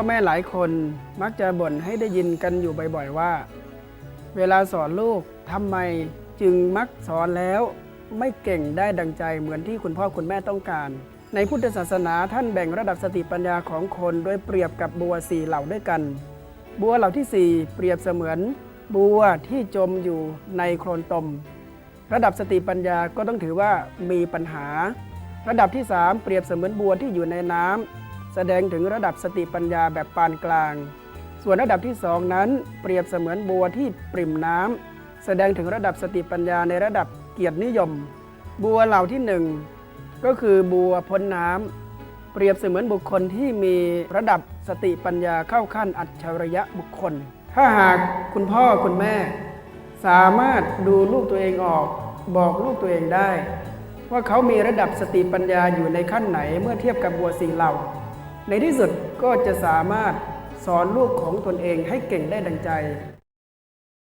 พ่อแม่หลายคนมักจะบ่นให้ได้ยินกันอยู่บ่อยๆว่า เวลาสอนลูกทำไมจึงมักสอนแล้ว ไม่เก่งได้ดังใจเหมือนที่คุณพ่อคุณแม่ต้องการ ในพุทธศาสนาท่านแบ่งระดับสติปัญญาของคนโดยเปรียบกับบัวสี่เหล่าด้วยกัน บัวเหล่าที่สี่เปรียบเสมือน บัวที่จมอยู่ในโคลนตม ระดับสติปัญญาก็ต้องถือว่ามีปัญหา ระดับที่ 3 เปรียบเสมือนบัวที่อยู่ในน้ำ แสดงถึงระดับสติปัญญาแบบปานกลาง ส่วนระดับที่สองนั้น เปรียบเสมือนบัวที่ปริ่มน้ำแสดงถึงระดับสติปัญญาในระดับเกียรตินิยม บัวเหล่าที่หนึ่งก็คือบัวพ้นน้ำเปรียบเสมือนบุคคลที่มีระดับสติปัญญาเข้าขั้นอัจฉริยะบุคคล ถ้าหากคุณพ่อคุณแม่ สามารถดูลูกตัวเองออก บอกลูกตัวเองได้ ว่าเขามีระดับสติปัญญาอยู่ในขั้นไหนเมื่อเทียบกับบัวสีเหล่า ในที่สุดก็จะสามารถสอนลูกของตนเองให้เก่งได้ดังใจ